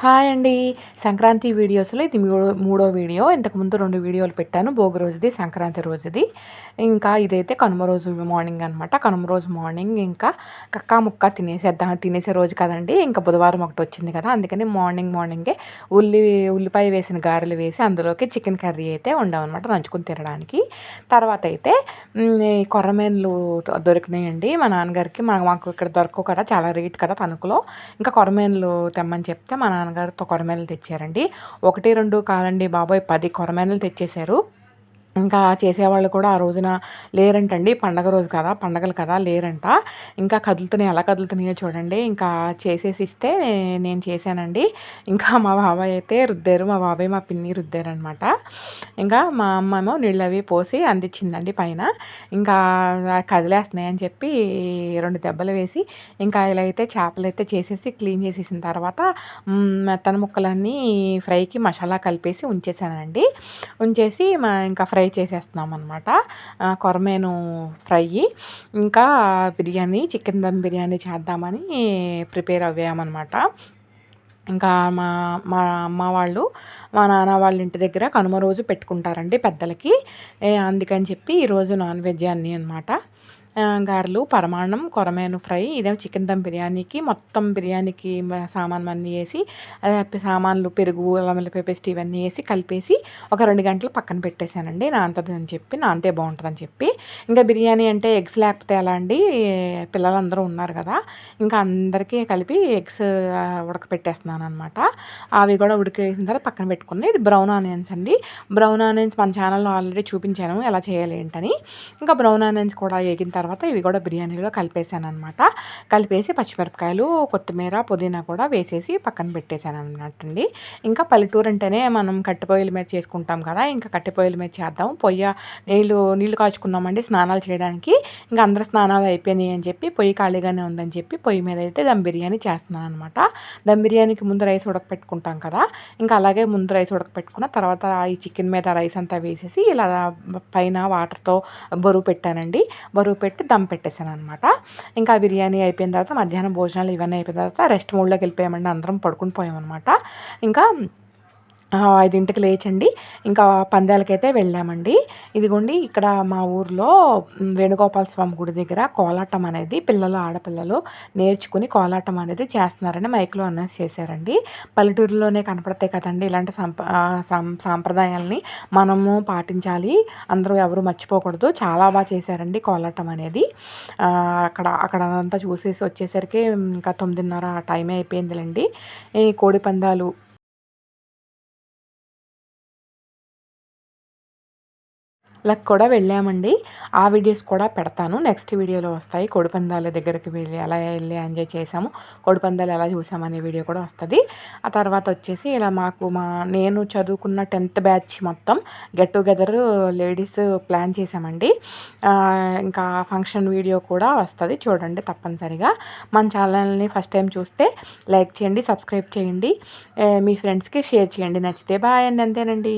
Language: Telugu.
హాయ్ అండి. సంక్రాంతి వీడియోస్లో ఇది మూడో మూడో వీడియో. ఇంతకుముందు రెండు వీడియోలు పెట్టాను. భోగి రోజుది సంక్రాంతి రోజుది. ఇంకా ఇదైతే కనుమ రోజు మార్నింగ్ అనమాట కనుమ రోజు మార్నింగ్ ఇంకా కక్క ముక్క తినేసేద్దాం. తినేసే రోజు కదండి. ఇంకా బుధవారం ఒకటి వచ్చింది కదా. అందుకని మార్నింగ్ మార్నింగే ఉల్లి ఉల్లిపాయ వేసిన గారెలు వేసి అందులోకి చికెన్ కర్రీ అయితే వండామన్నమాట నంచుకుని తినడానికి. తర్వాత అయితే కొరమేన్లు దొరికినాయండి. మా నాన్నగారికి మాకు ఇక్కడ దొరకవు కదా చాలా రేట్ కదా తణుకులో. ఇంకా కొరమేన్లు తెమ్మని చెప్తే మా నాన్న నాన్నగారు కొరమేనలు తెచ్చారండి. ఒకటి రెండు కాదండి బాబోయ్ పది కొరమేనలు తెచ్చేశారు. ఇంకా చేసేవాళ్ళు కూడా ఆ రోజున లేరంటండి. పండగ రోజు కదా పండగలు కదా లేరంట. ఇంకా కదులుతున్నాయి ఎలా కదులుతున్నాయో చూడండి. ఇంకా చేసేసి ఇస్తే నేను చేశానండి. ఇంకా మా బాబాయ్ అయితే రుద్దారు. మా బాబాయ్ మా పిన్ని రుద్దారనమాట ఇంకా మా అమ్మ ఏమో నీళ్ళు అవి పోసి అందించిందండి పైన. ఇంకా కదిలేస్తున్నాయి అని చెప్పి రెండు దెబ్బలు వేసి ఇంకా ఇలా అయితే చేపలు అయితే చేసేసి క్లీన్ చేసేసిన తర్వాత మెత్తన ముక్కలన్నీ ఫ్రైకి మసాలా కలిపేసి ఉంచేసానండి ఉంచేసి మా ఇంకా ఫ్రై చేసేస్తున్నాం అనమాట కొరమేను ఫ్రై. ఇంకా బిర్యానీ చికెన్ దమ్ బిర్యానీ చేద్దామని ప్రిపేర్ అవ్వామన్నమాట ఇంకా మా మా అమ్మ వాళ్ళు మా నాన్న వాళ్ళ ఇంటి దగ్గర కనుమ రోజు పెట్టుకుంటారండి పెద్దలకి. అందుకని చెప్పి ఈరోజు నాన్ వెజ్ అన్నీ అనమాట గారెలు పరమాన్నం కొరమేను ఫ్రై ఇదేమో చికెన్ దమ్ బిర్యానీకి మొత్తం బిర్యానీకి సామాన్లు అన్నీ వేసి సామాన్లు పెరుగు అల్లం పేస్ట్ ఇవన్నీ వేసి కలిపేసి ఒక రెండు గంటలు పక్కన పెట్టేశానండి. నాంతది అని చెప్పి నాంతే బాగుంటుందని చెప్పి. ఇంకా బిర్యానీ అంటే ఎగ్స్ లేకపోతే ఎలా అండి? పిల్లలందరూ ఉన్నారు కదా. ఇంకా అందరికీ కలిపి ఎగ్స్ ఉడకపెట్టేస్తున్నాను అనమాట అవి కూడా ఉడికేసిన తర్వాత పక్కన పెట్టుకుని ఇది బ్రౌన్ ఆనియన్స్ అండి. బ్రౌన్ ఆనియన్స్ మన ఛానల్లో ఆల్రెడీ చూపించాను ఎలా చేయాలి ఏంటని. ఇంకా బ్రౌన్ ఆనియన్స్ కూడా వేగిన తర్వాత తర్వాత ఇవి కూడా బిర్యానీలో కలిపేసాను అనమాట కలిపేసి పచ్చిమిరపకాయలు కొత్తిమీర పుదీనా కూడా వేసేసి పక్కన పెట్టేశాను అనమాట అండి ఇంకా పల్లెటూరు అంటేనే మనం కట్టిపోయిల మీద చేసుకుంటాం కదా ఇంకా కట్టిపోయిల మీద చేద్దాం. పొయ్యి నీళ్ళు నీళ్ళు కాచుకున్నామండి స్నానాలు చేయడానికి. ఇంకా అందరు స్నానాలు అయిపోయినాయి అని చెప్పి పొయ్యి ఖాళీగానే ఉందని చెప్పి పొయ్యి మీద అయితే దమ్ బిర్యానీ చేస్తున్నాను అనమాట దమ్ బిర్యానీకి ముందు రైస్ ఉడకపెట్టుకుంటాం కదా ఇంకా అలాగే ముందు రైస్ ఉడకపెట్టుకున్న తర్వాత ఈ చికెన్ మీద రైస్ అంతా వేసేసి ఇలా పైన వాటర్తో బరువు పెట్టానండి. బరువు పెట్టి పెట్టి దమ్ పెట్టేశాను అనమాట ఇంకా బిర్యానీ అయిపోయిన తర్వాత మధ్యాహ్నం భోజనాలు ఇవన్నీ అయిపోయిన తర్వాత రెస్ట్ మూడ్లోకి వెళ్ళిపోయామండి. అందరం పడుకుని పోయామన్నమాట. ఇంకా ఐదింటికి లేచండి. ఇంకా పందాలకైతే వెళ్ళామండి. ఇదిగోండి ఇక్కడ మా ఊర్లో వేణుగోపాల స్వామి గుడి దగ్గర కోలాటం అనేది పిల్లలు ఆడపిల్లలు నేర్చుకుని కోలాటం అనేది చేస్తున్నారని మైక్లో అనౌన్స్ చేశారండి. పల్లెటూరులోనే కనపడతాయి కదండి ఇలాంటి సంప సాంప్రదాయాల్ని మనము పాటించాలి. అందరూ ఎవరు మర్చిపోకూడదు. చాలా బాగా చేశారండి కోలాటం అనేది. అక్కడ అక్కడ అంతా చూసేసి వచ్చేసరికి ఇంకా తొమ్మిదిన్నర టైం అయిపోయిందిలేండి. ఈ కోడి పందాలు లకు కూడా వెళ్ళామండి. ఆ వీడియోస్ కూడా పెడతాను. నెక్స్ట్ వీడియోలో వస్తాయి. కోడిపందాల దగ్గరికి వెళ్ళి ఎలా వెళ్ళి ఎంజాయ్ చేసాము కోడిపందాలు ఎలా చూసామనే వీడియో కూడా వస్తుంది. ఆ తర్వాత వచ్చేసి ఇలా మాకు మా నేను చదువుకున్న టెన్త్ బ్యాచ్ మొత్తం గెట్ టుగెదర్ లేడీస్ ప్లాన్ చేసామండి ఇంకా ఫంక్షన్ వీడియో కూడా వస్తుంది. చూడండి తప్పనిసరిగా. మన ఛానల్ని ఫస్ట్ టైం చూస్తే లైక్ చేయండి సబ్స్క్రైబ్ చేయండి. మీ ఫ్రెండ్స్కి షేర్ చేయండి. నచ్చితే బాయ్ అండి. అంతేనండి.